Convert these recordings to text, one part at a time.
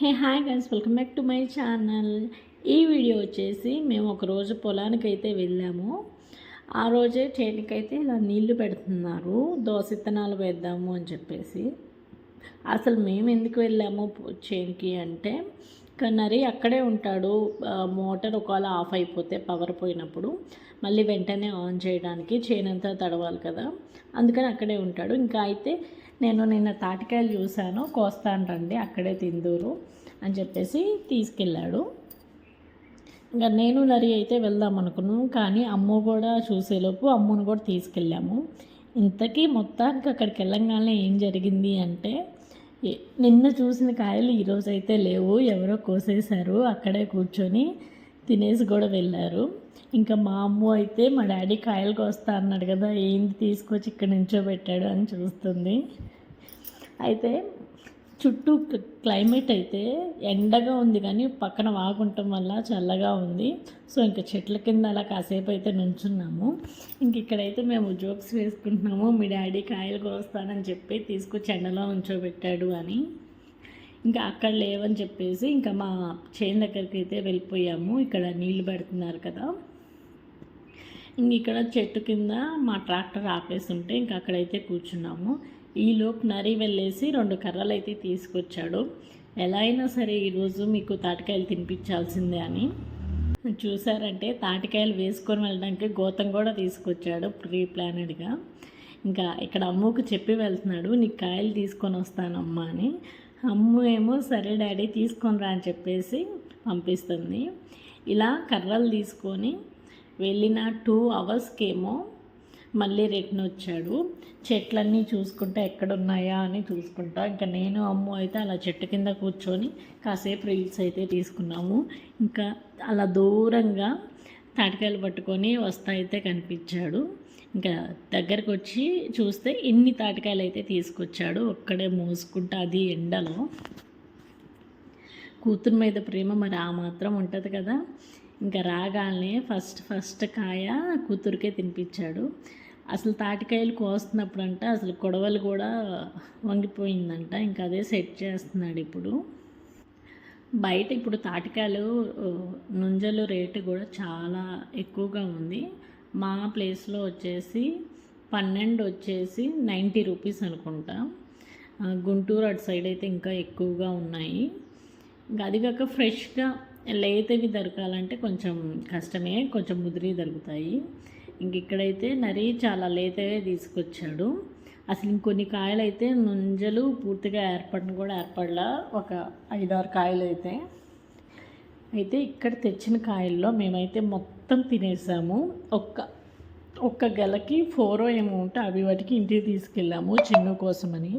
Hey hi guys welcome back to my channel ఈ video వచ్చేసి మేము ఒక రోజు పొలానికి అయితే వెళ్ళాము. ఆ రోజే చేతికైతే ఇలా నీళ్ళు పెడుతున్నారు. దోస ఇత్తనాలు వేద్దాము అని చెప్పేసి. అసలు మేము ఎందుకు వెళ్ళాము చేనికి అంటే కన్నరి అక్కడే ఉంటాడు. మోటార్ ఒకవేళ ఆఫ్ అయిపోతే పవర్ పోయినప్పుడు మళ్ళీ వెంటనే ఆన్ చేయడానికి చేనంతా తడవాలి కదా. అందుకని అక్కడే ఉంటాడు. ఇంకా అయితే నేను నిన్న తాటికాయలు చూశాను. కోస్తాను రండి అక్కడే తిందూరు అని చెప్పేసి తీసుకెళ్ళాడు. ఇంకా నేను నరి అయితే వెళ్దాం అనుకున్నాను కానీ అమ్మ కూడా చూసేలోపు అమ్మను కూడా తీసుకెళ్ళాము. ఇంతకీ మొత్తానికి అక్కడికి వెళ్ళంగానే ఏం జరిగింది అంటే నిన్న చూసిన కాయలు ఈరోజు అయితే లేవు. ఎవరో కోసేశారు. అక్కడే కూర్చొని తినేసి కూడా వెళ్ళారు. ఇంకా మా అమ్మ అయితే మా డాడీ కాయలు కోస్తా అన్నాడు కదా ఏంది తీసుకొచ్చి ఇక్కడ నుంచోబెట్టాడు అని చూస్తుంది. అయితే చుట్టూ క్లైమేట్ అయితే ఎండగా ఉంది కానీ పక్కన వాగుంటం వల్ల చల్లగా ఉంది. సో ఇంకా చెట్ల కింద అలా కాసేపు అయితే నుంచున్నాము. ఇంక ఇక్కడైతే మేము జోక్స్ వేసుకుంటున్నాము. మీ డాడీ కాయలు కోస్తానని చెప్పి తీసుకొచ్చి ఎండలో ఉంచోబెట్టాడు అని. ఇంకా అక్కడ లేవని చెప్పేసి ఇంకా మా చేను దగ్గరికి అయితే వెళ్ళిపోయాము. ఇక్కడ నీళ్ళు పెడుతున్నారు కదా. ఇంక ఇక్కడ చెట్టు కింద మా ట్రాక్టర్ ఆపేసి ఉంటే ఇంకా అక్కడైతే కూర్చున్నాము. ఈలోపు నరి వెళ్ళేసి రెండు కర్రలు అయితే తీసుకొచ్చాడు. ఎలా అయినా సరే ఈరోజు మీకు తాటికాయలు తినిపించాల్సిందే అని. చూసారంటే తాటికాయలు వేసుకొని వెళ్ళడానికి గోతం కూడా తీసుకొచ్చాడు ప్రీ ప్లానెడ్గా. ఇంకా ఇక్కడ అమ్మకు చెప్పి వెళ్తున్నాడు నీకు కాయలు తీసుకొని వస్తానమ్మా అని. అమ్ము ఏమో సరే డాడీ తీసుకొని రా అని చెప్పేసి పంపిస్తుంది. ఇలా కర్రలు తీసుకొని వెళ్ళిన టూ అవర్స్కేమో మళ్ళీ రిటర్న్ వచ్చాడు. చెట్లన్నీ చూసుకుంటా ఎక్కడున్నాయా అని చూసుకుంటా. ఇంకా నేను అమ్ము అయితే అలా చెట్టు కింద కూర్చొని కాసేపు రీల్స్ అయితే తీసుకున్నాము. ఇంకా అలా దూరంగా తాటికాయలు పట్టుకొని వస్తా అయితే కనిపించాడు. ఇంకా దగ్గరకు వచ్చి చూస్తే ఇన్ని తాటికాయలు అయితే తీసుకొచ్చాడు. ఒక్కడే మోసుకుంటా అది ఎండలో. కూతురు మీద ప్రేమ మరి ఆ మాత్రం ఉంటుంది కదా. ఇంకా రాగానే ఫస్ట్ ఫస్ట్ కాయ కూతురికే తినిపించాడు. అసలు తాటికాయలు కోస్తున్నప్పుడు అసలు కొడవలు కూడా వంగిపోయిందంట. ఇంకా అదే సెట్ చేస్తున్నాడు ఇప్పుడు. బయట ఇప్పుడు తాటికాయలు నుంజలు రేటు కూడా చాలా ఎక్కువగా ఉంది. మా ప్లేస్లో వచ్చేసి పన్నెండు వచ్చేసి నైంటీ రూపీస్ అనుకుంటా. గుంటూరు అటు సైడ్ అయితే ఇంకా ఎక్కువగా ఉన్నాయి. ఇంకా అది కాక ఫ్రెష్గా లేతవి దొరకాలంటే కొంచెం కష్టమే కొంచెం ముదిరి దొరుకుతాయి. ఇంక ఇక్కడైతే నరి చాలా లేతవే తీసుకొచ్చాడు. అసలు ఇంకొన్ని కాయలు అయితే నుంజలు పూర్తిగా ఏర్పడిన కూడా ఏర్పడలా ఒక ఐదారు కాయలు అయితే అయితే ఇక్కడ తెచ్చిన కాయల్లో మేమైతే మొత్తం తినేసాము. ఒక్క ఒక్క గెలకి ఫోరో ఏమో ఉంటే అవి వాటికి ఇంటికి తీసుకెళ్ళాము చిన్న కోసమని.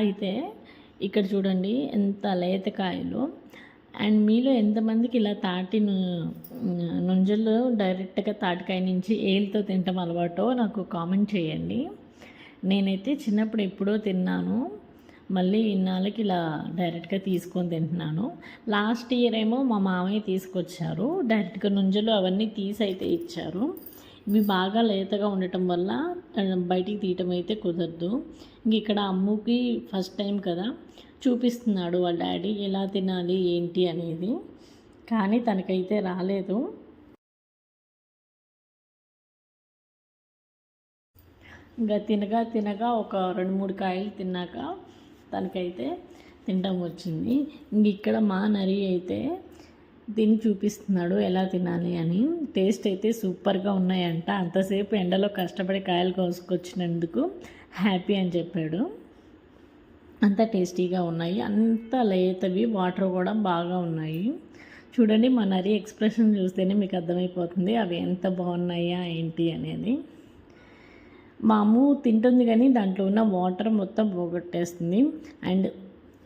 అయితే ఇక్కడ చూడండి ఎంత లేత కాయలు. అండ్ మీలో ఎంతమందికి ఇలా తాటి ను- నుంజలు డైరెక్ట్గా తాటికాయ నుంచి ఏలుతో తినటం అలవాటో నాకు కామెంట్ చేయండి. నేనైతే చిన్నప్పుడు ఎప్పుడో తిన్నాను. మళ్ళీ ఇన్నాళ్ళకి ఇలా డైరెక్ట్గా తీసుకొని తింటున్నాను. లాస్ట్ ఇయర్ ఏమో మా మామయ్య తీసుకొచ్చారు. డైరెక్ట్గా నుంజలు అవన్నీ తీసి అయితే ఇచ్చారు. ఇవి బాగా లేతగా ఉండటం వల్ల బయటికి తీయటం అయితే కుదరదు. ఇంక ఇక్కడ అమ్ముకి ఫస్ట్ టైం కదా చూపిస్తున్నాడు వాళ్ళ డాడీ ఎలా తినాలి ఏంటి అనేది. కానీ తనకైతే రాలేదు. ఇంకా తినగా తినగా ఒక రెండు మూడు కాయలు తిన్నాక తనకైతే తినడం వచ్చింది. ఇంక ఇక్కడ మా నరి అయితే తిని చూపిస్తున్నాడు ఎలా తినాలి అని. టేస్ట్ అయితే సూపర్గా ఉన్నాయంట. అంతసేపు ఎండలో కష్టపడి కాయలు కోసుకొచ్చినందుకు హ్యాపీ అని చెప్పాడు. అంత టేస్టీగా ఉన్నాయి. అంత లేతవి వాటర్ కూడా బాగా ఉన్నాయి. చూడండి మా నరి ఎక్స్ప్రెషన్ చూస్తేనే మీకు అర్థమైపోతుంది అవి ఎంత బాగున్నాయా ఏంటి అనేది. మా తింటుంది కానీ దాంట్లో ఉన్న వాటర్ మొత్తం పోగొట్టేస్తుంది. అండ్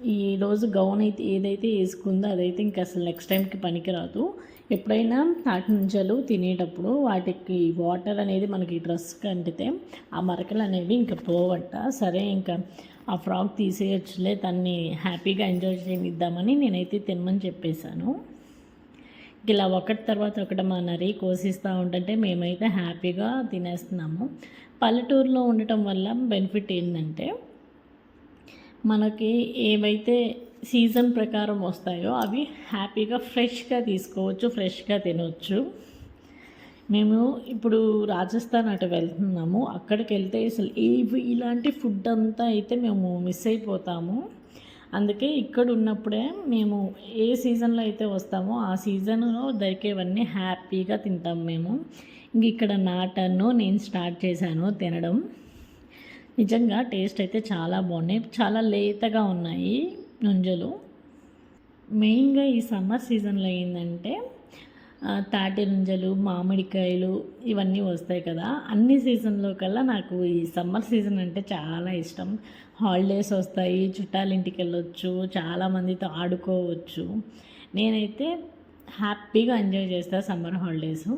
ఈరోజు గౌన్ అయితే ఏదైతే వేసుకుందో అదైతే ఇంకా అసలు నెక్స్ట్ టైంకి పనికిరాదు. ఎప్పుడైనా తాటి నుంచలు తినేటప్పుడు వాటికి వాటర్ అనేది మనకి డ్రెస్కి అంటితే ఆ మరకలు అనేవి ఇంకా పోవట. సరే ఇంకా ఆ ఫ్రాక్ తీసేయచ్చులే దాన్ని హ్యాపీగా ఎంజాయ్ చేయనిద్దామని నేనైతే తినమని చెప్పేశాను. ఇలా ఒకటి తర్వాత ఒకటి మా నరి కోసిస్తూ ఉంటుంటే మేమైతే హ్యాపీగా తినేస్తున్నాము. పల్లెటూరులో ఉండటం వల్ల బెనిఫిట్ ఏంటంటే మనకి ఏవైతే సీజన్ ప్రకారం వస్తాయో అవి హ్యాపీగా ఫ్రెష్గా తీసుకోవచ్చు ఫ్రెష్గా తినవచ్చు మేము ఇప్పుడు రాజస్థాన్ అటు వెళ్తున్నాము. అక్కడికి వెళ్తే అసలు ఏవి ఇలాంటి ఫుడ్ అంతా అయితే మేము మిస్ అయిపోతాము. అందుకే ఇక్కడ ఉన్నప్పుడే మేము ఏ సీజన్లో అయితే వస్తామో ఆ సీజన్లో దొరికేవన్నీ హ్యాపీగా తింటాం మేము. ఇంక ఇక్కడ నాటన్ను నేను స్టార్ట్ చేశాను తినడం. నిజంగా టేస్ట్ అయితే చాలా బాగున్నాయి. చాలా లేతగా ఉన్నాయి నుంజలు. మెయిన్గా ఈ సమ్మర్ సీజన్లో ఏంటంటే తాటి నుంజలు మామిడికాయలు ఇవన్నీ వస్తాయి కదా. అన్ని సీజన్లో కల్లా నాకు ఈ సమ్మర్ సీజన్ అంటే చాలా ఇష్టం. హాలిడేస్ వస్తాయి చుట్టాల ఇంటికి వెళ్ళొచ్చు చాలామందితో ఆడుకోవచ్చు. నేనైతే హ్యాపీగా ఎంజాయ్ చేస్తాను సమ్మర్ హాలిడేస్.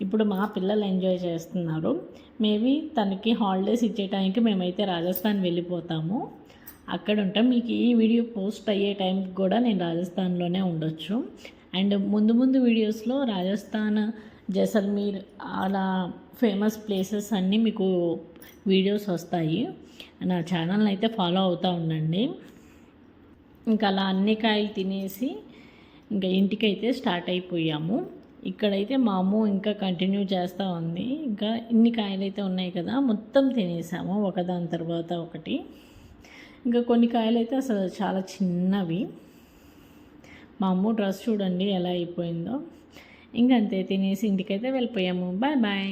ఇప్పుడు మా పిల్లలు ఎంజాయ్ చేస్తున్నారు. మేబీ తనకి హాలిడేస్ ఇచ్చే టైంకి మేమైతే రాజస్థాన్ వెళ్ళిపోతాము. అక్కడ ఉంటాం. మీకు ఈ వీడియో పోస్ట్ అయ్యే టైంకి కూడా నేను రాజస్థాన్లోనే ఉండొచ్చు. అండ్ ముందు ముందు వీడియోస్లో రాజస్థాన్ జైసల్మీర్ అలా ఫేమస్ ప్లేసెస్ అన్నీ మీకు వీడియోస్ వస్తాయి. నా ఛానల్ని అయితే ఫాలో అవుతూ ఉండండి. ఇంకా అలా అన్ని కాయలు తినేసి ఇంకా ఇంటికైతే స్టార్ట్ అయిపోయాము. ఇక్కడైతే మా అమ్మ ఇంకా కంటిన్యూ చేస్తూ ఉంది. ఇంకా ఇన్ని కాయలు అయితే ఉన్నాయి కదా మొత్తం తినేసాము ఒకదాని తర్వాత ఒకటి. ఇంకా కొన్ని కాయలు అయితే అసలు చాలా చిన్నవి. మా అమ్మ డ్రెస్ చూడండి ఎలా అయిపోయిందో. ఇంకంతే తినేసి ఇంటికైతే వెళ్ళిపోయాము. Bye bye.